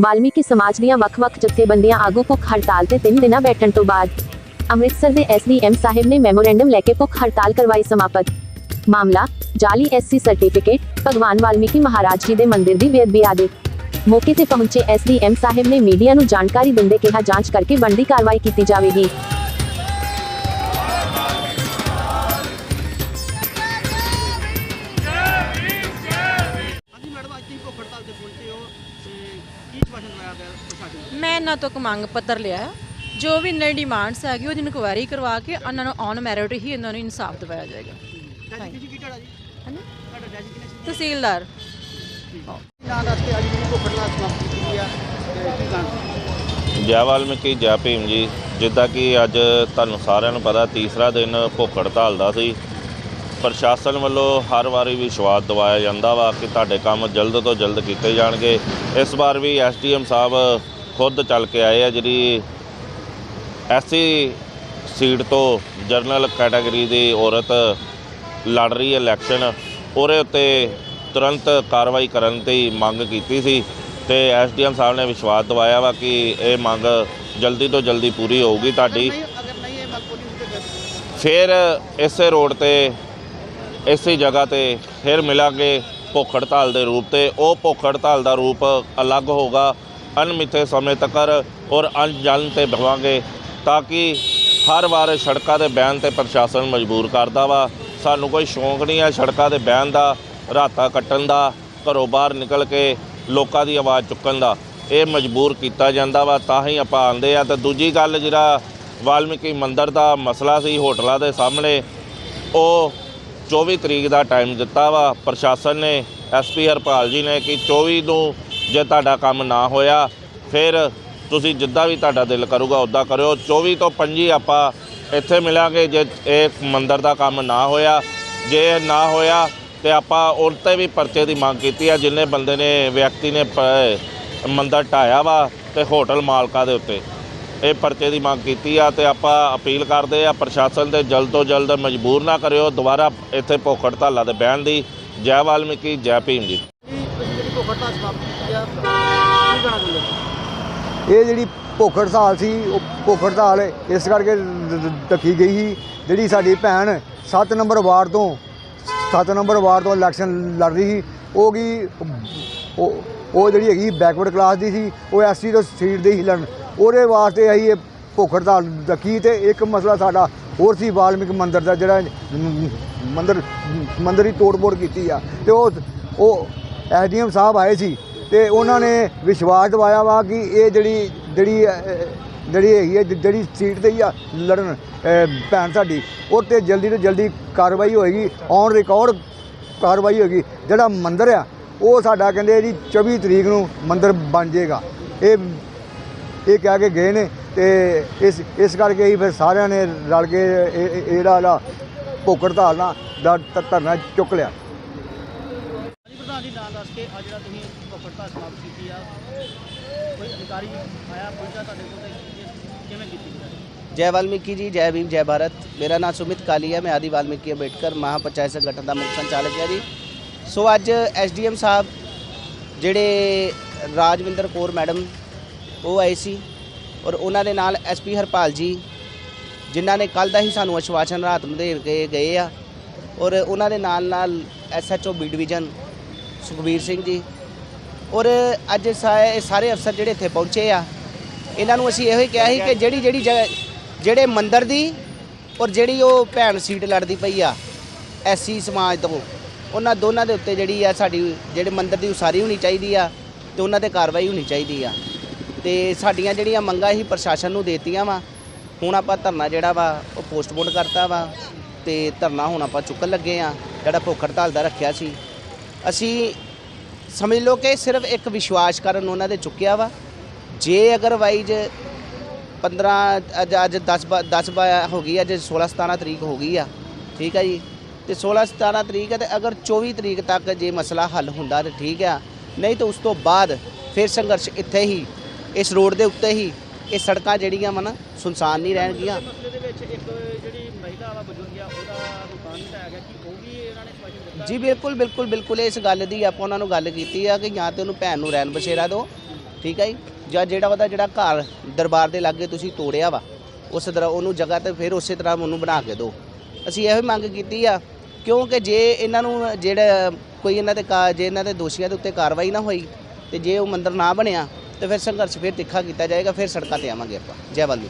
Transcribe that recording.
ਵਾਲਮੀਕੀ ਸਮਾਜ ਦੀਆਂ ਵੱਖ-ਵੱਖ ਜਥੇਬੰਦੀਆਂ ਆਗੂ ਭੁੱਖ ਹੜਤਾਲ ਤੇ 3 ਦਿਨਾਂ ਬੈਠਣ ਤੋਂ ਬਾਅਦ ਅੰਮ੍ਰਿਤਸਰ ਦੇ ਐਸਡੀਐਮ ਸਾਹਿਬ ਨੇ ਮੈਮੋਰੈਂਡਮ ਲੈ ਕੇ ਭੁੱਖ ਹੜਤਾਲ ਕਰਵਾਈ ਸਮਾਪਤ। ਮਾਮਲਾ ਜਾਲੀ ਐਸਸੀ ਸਰਟੀਫਿਕੇਟ, ਭਗਵਾਨ ਵਾਲਮੀਕੀ ਮਹਾਰਾਜ ਜੀ ਦੇ ਮੰਦਿਰ ਦੀ ਬੇਅਦਬੀ ਆਦਿ। ਮੌਕੇ ਤੇ ਪਹੁੰਚੇ ਐਸਡੀਐਮ ਸਾਹਿਬ ਨੇ ਮੀਡੀਆ ਨੂੰ ਜਾਣਕਾਰੀ ਦਿੰਦੇ ਕਿਹਾ, ਜਾਂਚ ਕਰਕੇ ਬਣਦੀ ਕਾਰਵਾਈ ਕੀਤੀ ਜਾਵੇਗੀ। ਇਹਨਾਂ ਤੋਂ ਇੱਕ ਮੰਗ ਪੱਤਰ ਲਿਆ ਜੋ ਵੀ ਇਹਨਾਂ ਦੀ ਡਿਮਾਂਡਸ ਹੈਗੀ ਉਹਦੀ ਇਨਕੁਆਇਰੀ ਕਰਵਾ ਕੇ ਉਹਨਾਂ ਨੂੰ ਔਨ ਮੈਰਿਟ ਹੀ ਇਹਨਾਂ ਨੂੰ ਇਨਸਾਫ ਦਿਵਾਇਆ ਜਾਏਗਾ। ਤਹਿਸੀਲਦਾਰ। ਜੈ ਵਾਲਮੀਕੀ ਜੈ ਭੀਮ ਜੀ। ਜਿੱਦਾਂ ਕਿ ਅੱਜ ਤੁਹਾਨੂੰ ਸਾਰਿਆਂ ਨੂੰ ਪਤਾ ਤੀਸਰਾ ਦਿਨ ਭੁੱਖ ਹੜਤਾਲ ਦਾ ਸੀ। ਪ੍ਰਸ਼ਾਸਨ ਵੱਲੋਂ ਹਰ ਵਾਰੀ ਵਿਸ਼ਵਾਸ ਦਿਵਾਇਆ ਜਾਂਦਾ ਵਾ ਕਿ ਤੁਹਾਡੇ ਕੰਮ ਜਲਦ ਤੋਂ ਜਲਦ ਕੀਤੇ ਜਾਣਗੇ। ਇਸ ਵਾਰ ਵੀ ਐਸਡੀਐਮ ਸਾਹਿਬ ਖੁਦ ਚੱਲ ਕੇ ਆਏ ਆ ਜਿਹੜੀ ਐਸਸੀ ਸੀਟ ਤੋਂ ਜਰਨਲ ਕੈਟਾਗਰੀ ਦੀ ਔਰਤ ਲੜ ਰਹੀ ਹੈ ਇਲੈਕਸ਼ਨ ਉਹਦੇ ਉੱਤੇ ਤੁਰੰਤ ਕਾਰਵਾਈ ਕਰਨ ਦੀ ਮੰਗ ਕੀਤੀ ਸੀ ਤੇ ਐਸਡੀਐਮ ਸਾਹਿਬ ਨੇ ਵਿਸ਼ਵਾਸ ਦਿਵਾਇਆ ਵਾ ਕਿ ਇਹ ਮੰਗ ਜਲਦੀ ਤੋਂ ਜਲਦੀ ਪੂਰੀ ਹੋਊਗੀ ਤੁਹਾਡੀ। ਫਿਰ ਇਸੇ ਰੋਡ ਤੇ ਇਸੇ ਜਗ੍ਹਾ ਤੇ ਫਿਰ ਮਿਲਾਂਗੇ ਭੁੱਖ ਹੜਤਾਲ ਦੇ ਰੂਪ ਤੇ। ਉਹ ਭੁੱਖ ਹੜਤਾਲ ਦਾ ਰੂਪ ਅਲੱਗ ਹੋਗਾ ਅਣਮਿੱਥੇ ਸਮੇਂ ਤੱਕ ਔਰ ਅਣਜਾਣ ਤੇ ਬਵਾਂਗੇ ਤਾਂ ਕਿ ਹਰ ਵਾਰ ਸੜਕਾਂ ਦੇ ਬਹਿਣ ਤੇ ਪ੍ਰਸ਼ਾਸਨ ਮਜਬੂਰ ਕਰਦਾ ਵਾ। ਸਾਨੂੰ ਕੋਈ ਸ਼ੌਂਕ ਨਹੀਂ ਹੈ ਸੜਕਾਂ ਤੇ ਬਹਿਣ ਦਾ, ਰਾਤਾ ਕੱਟਣ ਦਾ, ਘਰੋਂ ਬਾਹਰ ਨਿਕਲ ਕੇ ਲੋਕਾਂ ਦੀ ਆਵਾਜ਼ ਚੁੱਕਣ ਦਾ। ਇਹ ਮਜਬੂਰ ਕੀਤਾ ਜਾਂਦਾ ਵਾ, ਤਾਂ ਹੀ ਆਪਾਂ ਆਂਦੇ ਆ। ਤੇ ਦੂਜੀ ਗੱਲ ਜਿਹੜਾ ਵਾਲਮੀਕੀ ਮੰਦਰ ਦਾ ਮਸਲਾ ਸੀ ਹੋਟਲਾਂ ਦੇ ਸਾਹਮਣੇ, ਉਹ 24 ਤਰੀਕ ਦਾ ਟਾਈਮ ਦਿੱਤਾ ਵਾ। ਪ੍ਰਸ਼ਾਸਨ ਨੇ ਐਸਪੀ ਹਰਪਾਲ ਜੀ ਨੇ ਕਿ 24 ਨੂੰ ਜੇ ਤੁਹਾਡਾ ਕੰਮ ਨਾ ਹੋਇਆ, ਫਿਰ ਤੁਸੀਂ ਜਿੱਦਾਂ ਵੀ ਤੁਹਾਡਾ ਦਿਲ ਕਰੂਗਾ ਉਦਾਂ ਕਰਿਓ। 24 ਤੋਂ 25 ਆਪਾਂ ਇੱਥੇ ਮਿਲਾਂਗੇ ਜੇ ਇਹ ਮੰਦਰ ਦਾ ਕੰਮ ਨਾ ਹੋਇਆ। ਜੇ ਨਾ ਹੋਇਆ ਤੇ ਆਪਾਂ ਉਹ 'ਤੇ ਵੀ ਪਰਚੇ ਦੀ ਮੰਗ ਕੀਤੀ ਆ, ਜਿੰਨੇ ਬੰਦੇ ਨੇ, ਵਿਅਕਤੀ ਨੇ ਮੰਦਰ ਢਾਇਆ ਵਾ ਤੇ ਹੋਟਲ ਮਾਲਕਾਂ ਦੇ ਉੱਤੇ। ਇਹ ਪਰਚੇ ਦੀ ਮੰਗ ਕੀਤੀ ਆ ਤੇ ਆਪਾਂ ਅਪੀਲ ਕਰਦੇ ਆ, ਪ੍ਰਸ਼ਾਸਨ ਦੇ ਜਲਦ ਤੋਂ ਜਲਦ ਮਜਬੂਰ ਨਾ ਕਰਿਓ। ਦੁਬਾਰਾ ਇੱਥੇ ਭੁੱਖ ਹੜਤਾਲਾਂ ਤੇ ਬਹਿਣ ਦੀ। ਜੈ ਵਾਲਮੀਕੀ, ਜੈ ਭੀਮ ਜੀ। ਕੀ ਸਮਾਪਤ ਕੀਤੀ ਕੀ ਕਹਿਣਾ ਚਾਹੁੰਦੇ ਹੋ? ਇਹ ਜਿਹੜੀ ਭੁੱਖ ਹੜਤਾਲ ਸੀ, ਉਹ ਭੁੱਖ ਹੜਤਾਲ ਇਸ ਕਰਕੇ ਰ- ਗਈ ਸੀ। ਜਿਹੜੀ ਸਾਡੀ ਭੈਣ 7 ਨੰਬਰ ਵਾਰਡ ਤੋਂ 7 ਨੰਬਰ ਵਾਰਡ ਤੋਂ ਇਲੈਕਸ਼ਨ ਲੜ ਰਹੀ ਸੀ, ਉਹ ਕੀ, ਉਹ ਉਹ ਜਿਹੜੀ ਹੈਗੀ ਬੈਕਵਰਡ ਕਲਾਸ ਦੀ ਸੀ, ਉਹ ਐਸਸੀ ਤੋਂ ਸੀਟ ਦੀ ਸੀ ਲੜਨ। ਉਹਦੇ ਵਾਸਤੇ ਅਸੀਂ ਇਹ ਭੁੱਖ ਹੜਤਾਲ ਰੱਖੀ ਤੇ ਇੱਕ ਮਸਲਾ ਸਾਡਾ ਹੋਰ ਸੀ, ਵਾਲਮੀਕ ਮੰਦਿਰ ਦਾ ਜਿਹੜਾ ਮੰਦਿਰ ਮੰਦਿਰ ਦੀ ਤੋੜ-ਫੋੜ ਕੀਤੀ ਆ। ਤੇ ਉਹ ਉਹ ਐਸਡੀਐਮ ਸਾਹਿਬ ਆਏ ਸੀ ਤੇ ਉਹਨਾਂ ਨੇ ਵਿਸ਼ਵਾਸ ਦਿਵਾਇਆ ਵਾ ਕਿ ਇਹ ਜਿਹੜੀ ਜਿਹੜੀ ਜਿਹੜੀ ਹੈਗੀ ਹੈ, ਜਿਹੜੀ ਸੀਟ ਤੇ ਹੀ ਆ ਲੜਨ ਭੈਣ ਸਾਡੀ, ਉਹ ਤੇ ਜਲਦੀ ਤੋਂ ਜਲਦੀ ਕਾਰਵਾਈ ਹੋਏਗੀ, ਔਨ ਰਿਕਾਰਡ ਕਾਰਵਾਈ ਹੋਏਗੀ। ਜਿਹੜਾ ਮੰਦਰ ਆ, ਉਹ ਸਾਡਾ ਕਹਿੰਦੇ ਜੀ 24 ਤਰੀਕ ਨੂੰ ਮੰਦਰ ਬਣ ਜਾਏਗਾ। ਇਹ ਇਹ ਕਹਿ ਕੇ ਗਏ ਨੇ ਤੇ ਇਸ ਇਸ ਕਰਕੇ ਹੀ ਫਿਰ ਸਾਰਿਆਂ ਨੇ ਰਲ ਕੇ ਇਹ- ਜਿਹੜਾ ਇਹਦਾ ਭੁੱਖ ਹੜਤਾਲ ਦਾ ਧਰਨਾ ਚੁੱਕ ਲਿਆ। ਆ ਜਿਹੜਾ ਤੁਸੀਂ ਭੁੱਖੜਤਾ ਸਮਾਪਤ ਕੀਤੀ ਆ, ਕੋਈ ਅਧਿਕਾਰੀ ਆਇਆ ਪਹੁੰਚਾ ਤੁਹਾਡੇ ਕੋਲ ਤੇ ਕਿਵੇਂ ਕੀਤੀ ਜੈ ਵਾਲਮੀਕੀ ਜੀ, ਜੈ ਭੀਮ, ਜੈ ਭਾਰਤ। ਮੇਰਾ ਨਾਮ ਸੁਮਿਤ ਕਾਲੀ ਹੈ, ਮੈਂ ਆਦੀ ਵਾਲਮੀਕੀ ਅੰਬੇਡਕਰ, ਮਹਾਪੰਚਾਇਤ ਸੰਗਠਨ ਦਾ ਮੁੱਖ ਸੰਚਾਲਕ ਹੈ ਜੀ। ਸੋ ਅੱਜ ਐਸਡੀਐਮ ਸਾਹਿਬ, ਜਿਹੜੇ ਰਾਜਵਿੰਦਰ ਕੌਰ ਮੈਡਮ, ਉਹ ਆਏ ਸੀ ਔਰ ਉਹਨਾਂ ਦੇ ਨਾਲ ਐਸਪੀ ਹਰਪਾਲ ਜੀ, ਜਿਨ੍ਹਾਂ ਨੇ ਕੱਲ ਦਾ ਹੀ ਸਾਨੂੰ ਅਸ਼ਵਾਸਨ ਰਾਤ ਨੂੰ ਗਏ ਆ ਔਰ ਉਹਨਾਂ ਦੇ ਨਾਲ ਨਾਲ SHO B division Sukhbir Singh ji. ਔਰ ਅੱਜ ਸਾ- ਸਾਰੇ ਅਫਸਰ ਜਿਹੜੇ ਇੱਥੇ ਪਹੁੰਚੇ ਆ, ਇਹਨਾਂ ਨੂੰ ਅਸੀਂ ਇਹੋ ਹੀ ਕਿਹਾ ਸੀ ਕਿ ਜਿਹੜੀ ਜਿਹੜੀ ਜਗ੍ਹਾ ਜਿਹੜੇ ਮੰਦਰ ਦੀ ਔਰ ਜਿਹੜੀ ਉਹ ਭੈਣ ਸੀਟ ਲੜਦੀ ਪਈ ਆ ਐਸੀ ਸਮਾਜ ਤੋਂ, ਉਹਨਾਂ ਦੋਨਾਂ ਦੇ ਉੱਤੇ ਜਿਹੜੀ ਆ ਸਾਡੀ ਜਿਹੜੇ ਮੰਦਰ ਦੀ ਉਸਾਰੀ ਹੋਣੀ ਚਾਹੀਦੀ ਆ ਤੇ ਉਹਨਾਂ ਤੇ ਕਾਰਵਾਈ ਹੋਣੀ ਚਾਹੀਦੀ ਆ। ਤੇ ਸਾਡੀਆਂ ਜਿਹੜੀਆਂ ਮੰਗਾਂ ਸੀ ਪ੍ਰਸ਼ਾਸਨ ਨੂੰ ਦੇਤੀਆਂ ਵਾ, ਹੁਣ ਆਪਾਂ ਧਰਨਾ ਜਿਹੜਾ ਵਾ ਉਹ ਪੋਸਟਪੋਨ ਕਰਤਾ ਵਾ ਤੇ ਧਰਨਾ ਹੁਣ ਆਪਾਂ ਚੁੱਕਣ ਲੱਗੇ ਆ, ਜਿਹੜਾ ਭੁੱਖ ਹੜਤਾਲ ਦਾ ਰੱਖਿਆ ਸੀ। ਅਸੀਂ ਸਮਝ ਲਓ ਕਿ ਸਿਰਫ ਇੱਕ ਵਿਸ਼ਵਾਸ ਕਰਨ ਉਹਨਾਂ ਦੇ ਚੁੱਕਿਆ ਵਾ। ਜੇ ਅਗਰ ਵਾਈਜ 15 ਅੱਜ ਅੱਜ 10 ਬ- 10 ਬ- ਹੋ ਗਈ, ਅੱਜ 16 17 ਤਰੀਕ ਹੋ ਗਈ ਆ, ਠੀਕ ਆ ਜੀ? ਤੇ 16 17 ਤਰੀਕ ਹੈ ਤੇ ਅਗਰ 24 ਤਰੀਕ ਤੱਕ ਜੇ ਮਸਲਾ ਹੱਲ ਹੁੰਦਾ ਤੇ ਠੀਕ ਆ। ਨਹੀਂ ਤਾਂ ਉਸ ਤੋਂ ਬਾਅਦ ਫਿਰ ਸੰਘਰਸ਼ ਇੱਥੇ ਹੀ, ਇਸ ਰੋਡ ਦੇ ਉੱਤੇ ਹੀ, ਇਹ ਸੜਕਾਂ ਜਿਹੜੀਆਂ ਵਾ ਨਾ, ਸੁਨਸਾਨ ਨਹੀਂ ਰਹਿਣਗੀਆਂ। ਮਸਲੇ ਦੇ ਵਿੱਚ ਇੱਕ ਜਿਹੜੀ ਮਹਿਲਾ ਵਾ ਬਜ਼ੁਰਗ ਆ, ਉਹਦਾ ਮਕਾਨ ਵੀ ਗਿਆ ਕਿ ਉਹ ਵੀ ਇਹਨਾਂ ਨੇ ਸਵਾਸ਼ਨ ਦਿੱਤਾ ਜੀ, ਬਿਲਕੁਲ ਬਿਲਕੁਲ ਬਿਲਕੁਲ, ਇਸ ਗੱਲ ਦੀ ਆਪਾਂ ਉਹਨਾਂ ਨੂੰ ਗੱਲ ਕੀਤੀ ਆ ਕਿ ਜਾਂ ਤੇ ਉਹਨੂੰ ਭੈਣ ਨੂੰ ਰਹਿਣ ਬਸੇਰਾ ਦਿਓ, ਠੀਕ ਹੈ ਜੀ? ਜਾਂ ਜਿਹੜਾ ਉਹਦਾ ਜਿਹੜਾ ਘਰ ਦਰਬਾਰ ਦੇ ਲਾਗੇ ਤੁਸੀਂ ਤੋੜਿਆ ਵਾ, ਉਸ ਤਰ੍ਹਾਂ ਉਹਨੂੰ ਜਗ੍ਹਾ ਤੇ ਫਿਰ ਉਸੇ ਤਰ੍ਹਾਂ ਉਹਨੂੰ ਬਣਾ ਕੇ ਦਿਓ। ਅਸੀਂ ਇਹੋ ਮੰਗ ਕੀਤੀ ਆ, ਕਿਉਂਕਿ ਜੇ ਇਹਨਾਂ ਨੂੰ, ਜਿਹੜਾ ਕੋਈ ਇਹਨਾਂ ਤੇ ਕਾ- ਜੇ ਇਹਨਾਂ ਦੇ ਦੋਸ਼ੀਆਂ ਦੇ ਉੱਤੇ ਕਾਰਵਾਈ ਨਾ ਹੋਈ, ਤੇ ਜੇ ਉਹ ਮੰਦਰ ਨਾ ਬਣਿਆ, ਤੇ ਫਿਰ ਸੰਘਰਸ਼ ਫਿਰ ਤਿੱਖਾ ਕੀਤਾ ਜਾਏਗਾ, ਫਿਰ ਸੜਕਾਂ ਤੇ ਆਵਾਂਗੇ ਆਪਾਂ। ਜੈ ਵਾਲਮੀਕੀ